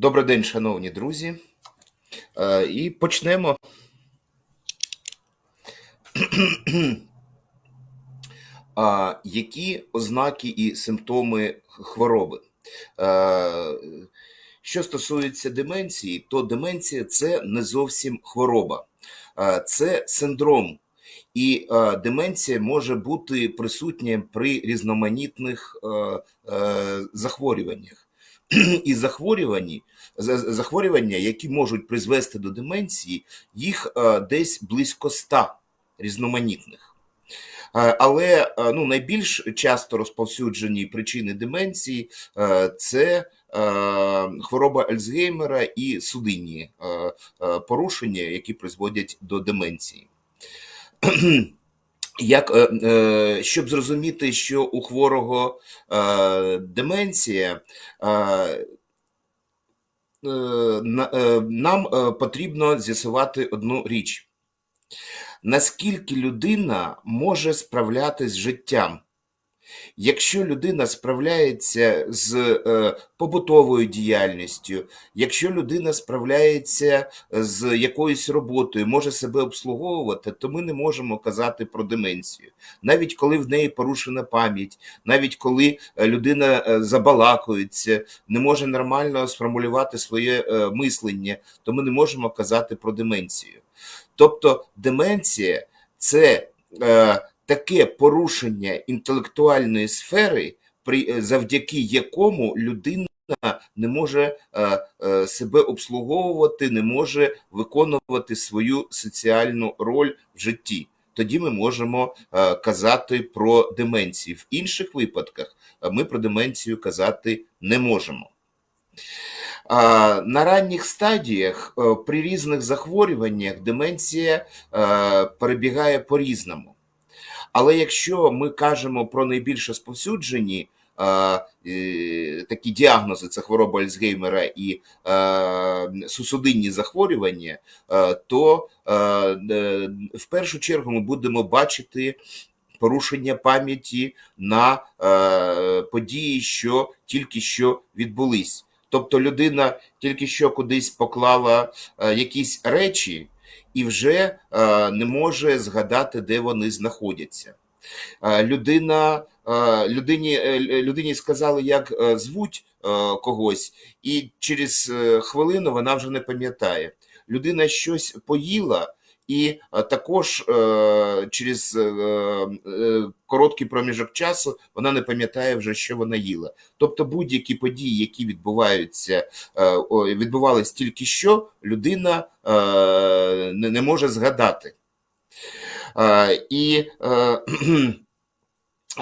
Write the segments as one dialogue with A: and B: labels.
A: Добрий день, шановні друзі. Е, І почнемо. Які ознаки і симптоми хвороби? Е, Що стосується деменції, то деменція це не зовсім хвороба, Е, це синдром. І деменція може бути присутня при різноманітних захворюваннях. І захворювані, захворювання, які можуть призвести до деменції, їх е, десь близько ста різноманітних. Е, Але е, ну, найбільш часто розповсюджені причини деменції це хвороба Альцгеймера і судинні порушення, які призводять до деменції. Як, е, е, щоб зрозуміти, що у хворого е, деменція, нам потрібно з'ясувати одну річ: наскільки людина може справлятися з життям. Якщо людина справляється з е, побутовою діяльністю, якщо людина справляється з якоюсь роботою, може себе обслуговувати, то ми не можемо казати про деменцію. Навіть коли в неї порушена пам'ять, навіть коли е, людина е, забалакується, не може нормально сформулювати своє е, мислення, то ми не можемо казати про деменцію. Тобто деменція це е, таке порушення інтелектуальної сфери, при, е, завдяки якому людина не може е, е, себе обслуговувати, не може виконувати свою соціальну роль в житті. Тоді ми можемо казати про деменцію. В інших випадках ми про деменцію казати не можемо. На ранніх стадіях при різних захворюваннях деменція перебігає по-різному. Але якщо ми кажемо про найбільш розповсюджені е, е, такі діагнози, це хвороба Альцгеймера і е, сусудинні захворювання, то в першу чергу ми будемо бачити порушення пам'яті на е, події, що тільки що відбулись. Тобто людина тільки що кудись поклала е, якісь речі і вже е, не може згадати, де вони знаходяться. Е, людина, е, людині, людині сказали, як звуть когось, і через хвилину вона вже не пам'ятає. Людина щось поїла, і е, також е, через е, короткий проміжок часу вона не пам'ятає вже, що вона їла. Тобто будь-які події, які відбуваються, о, відбувались тільки що, людина не, може згадати. І е,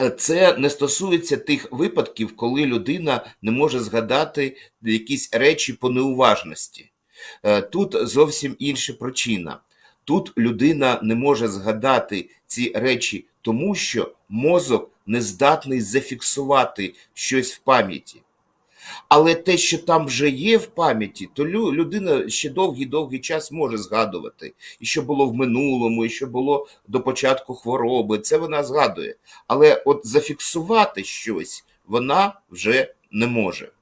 A: це не стосується тих випадків, коли людина не може згадати якісь речі по неуважності. Е, Тут зовсім інша причина. Тут людина не може згадати ці речі, тому що мозок не здатний зафіксувати щось в пам'яті. Але те, що там вже є в пам'яті, то людина ще довгий-довгий час може згадувати, і що було в минулому, і що було до початку хвороби. Це вона згадує. Але от зафіксувати щось вона вже не може.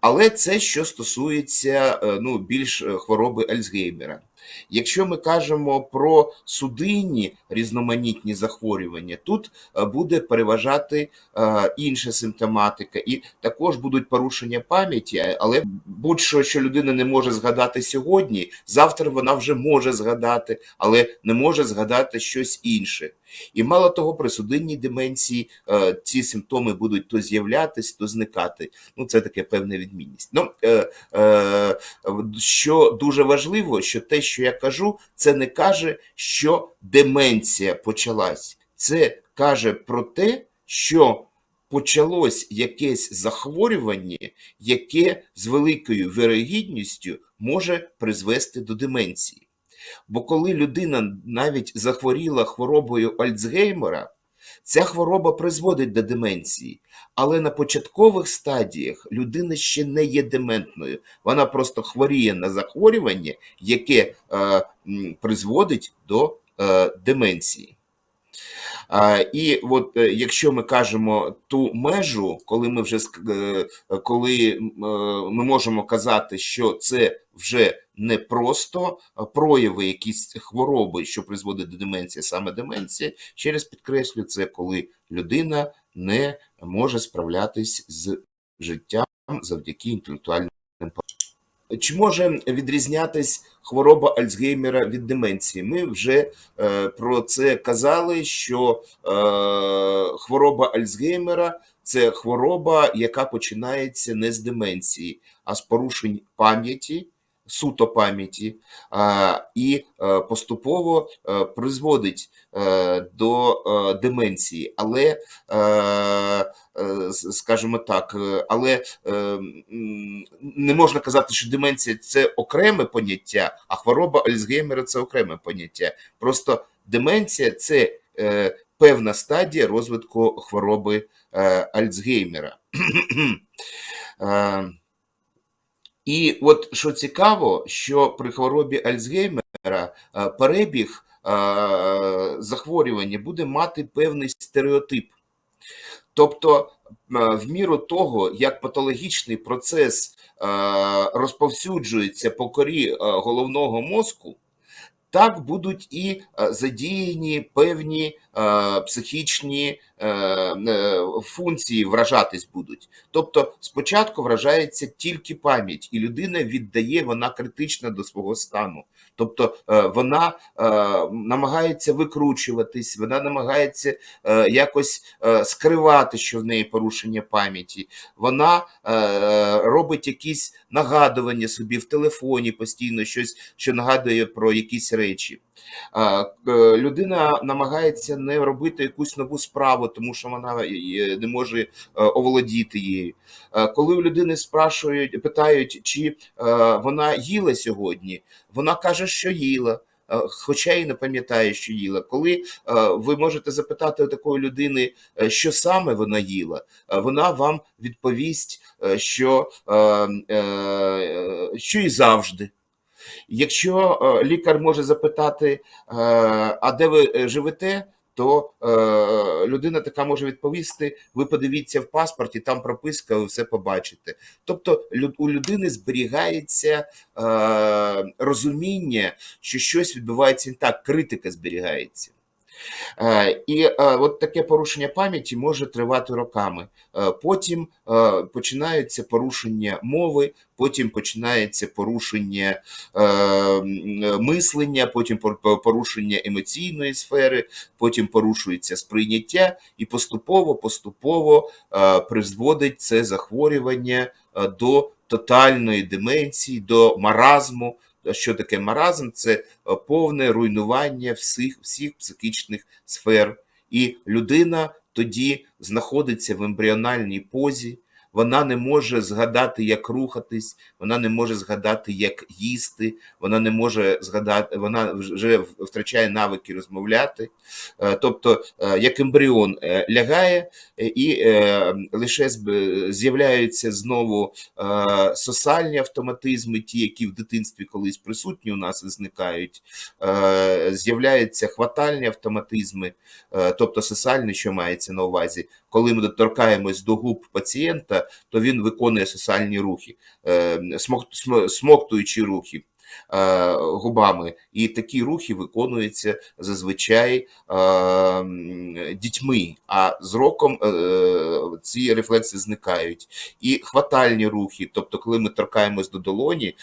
A: Але це що стосується е, ну, більш е, хвороби Альцгеймера. Якщо ми кажемо про судинні різноманітні захворювання, тут е, буде переважати е, інша симптоматика, і також будуть порушення пам'яті, але будь-що, що людина не може згадати сьогодні, завтра вона вже може згадати, але не може згадати щось інше. І мало того, при судинній деменції е, ці симптоми будуть то з'являтись, то зникати. Ну, це таке певна відмінність. Ну, е, е, що дуже важливо, що те, що я кажу, це не каже, що деменція почалась. Це каже про те, що почалось якесь захворювання, яке з великою вірогідністю може призвести до деменції. Бо коли людина навіть захворіла хворобою Альцгеймера, ця хвороба призводить до деменції. Але на початкових стадіях людина ще не є дементною. Вона просто хворіє на захворювання, яке е, призводить до е, деменції. І от е, якщо ми кажемо ту межу, коли ми вже е, коли е, ми можемо казати, що це вже не просто прояви якісь хвороби, що призводить до деменції, саме деменція, ще раз підкреслю, це коли людина не може справлятись з життям завдяки інтелектуальним чи може відрізнятись хвороба Альцгеймера від деменції? Ми вже е, про це казали, що е, хвороба Альцгеймера це хвороба, яка починається не з деменції, а з порушень пам'яті, суто пам'яті, і е, поступово е, призводить е, до деменції. Але, скажімо так, але не можна казати, що деменція це окреме поняття, а хвороба Альцгеймера це окреме поняття. Просто деменція це певна стадія розвитку хвороби Альцгеймера. І от що цікаво, що при хворобі Альцгеймера е, перебіг е, захворювання буде мати певний стереотип. Тобто, е, в міру того, як патологічний процес розповсюджується по корі головного мозку, так будуть і задіяні певні психічні функції вражатись будуть. Тобто, спочатку вражається тільки пам'ять, і людина віддає, вона критична до свого стану. Тобто е, вона е, намагається викручуватись, вона намагається е, якось е, скривати, що в неї порушення пам'яті. Вона е, робить якісь нагадування собі в телефоні постійно, щось, що нагадує про якісь речі. Е, Людина намагається не робити якусь нову справу, тому що вона е, не може е, оволодіти її. Е, Коли у людини спрашують, питають, чи е, вона їла сьогодні, вона каже, що їла. е, Хоча і не пам'ятає, що їла. Коли е, ви можете запитати у такої людини, е, що саме вона їла, е, вона вам відповість, е, що, е, е, що і завжди. Якщо е, лікар може запитати, е, а де ви е, живете, то людина така може відповісти: ви подивіться в паспорті, там прописка, ви все побачите. Тобто у людини зберігається розуміння, що щось відбувається не так, критика зберігається. І е, от таке порушення пам'яті може тривати роками. Е, Потім починаються порушення мови, потім починається порушення мислення, потім пор- пор- порушення емоційної сфери, потім порушується сприйняття, і поступово поступово е, призводить це захворювання до тотальної деменції, до маразму. Що таке маразм? Це е, повне руйнування всіх, всіх психічних сфер. І людина тоді знаходиться в ембріональній позі, вона не може згадати, як рухатись, вона не може згадати, як їсти, вона не може згадати, вона вже втрачає навики розмовляти. Е, Тобто, е, як ембріон е, лягає, і лише з'являються знову сосальні автоматизми, ті, які в дитинстві колись присутні у нас і зникають, з'являються хватальні автоматизми, тобто сосальні, що мається на увазі. Коли ми доторкаємось до губ пацієнта, то він виконує сосальні рухи, е, смок- см- смоктуючі рухи. е, Губами, і такі рухи виконуються зазвичай е, дітьми, а з роком ці рефлекси зникають. І хватальні рухи, тобто, коли ми торкаємось до долоні,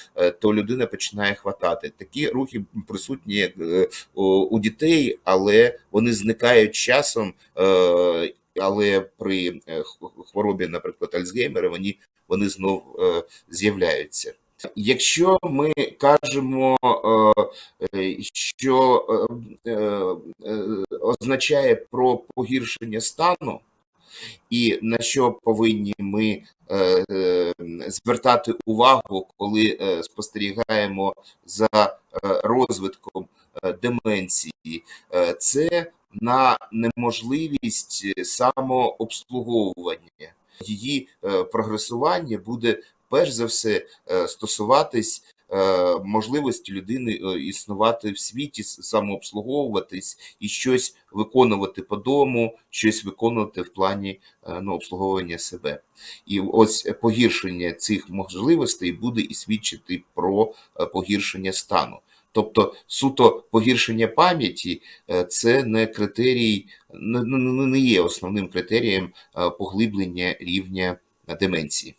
A: то людина починає хватати. Такі рухи присутні як, у, дітей, але вони зникають часом. Але при е, хворобі, наприклад, Альцгеймера, вони, вони знов е, з'являються. Якщо ми кажемо, е, що означає про погіршення стану, і на що повинні ми звертати увагу, коли спостерігаємо за розвитком деменції, це на неможливість самообслуговування. Її е, прогресування буде перш за все е, стосуватись е, можливості людини е, існувати в світі, самообслуговуватись і щось виконувати по дому, щось виконувати в плані е, ну, обслуговування себе. І ось погіршення цих можливостей буде і свідчити про е, погіршення стану. Тобто суто погіршення пам'яті е, це не критерій, не, є основним критерієм е, поглиблення рівня деменції.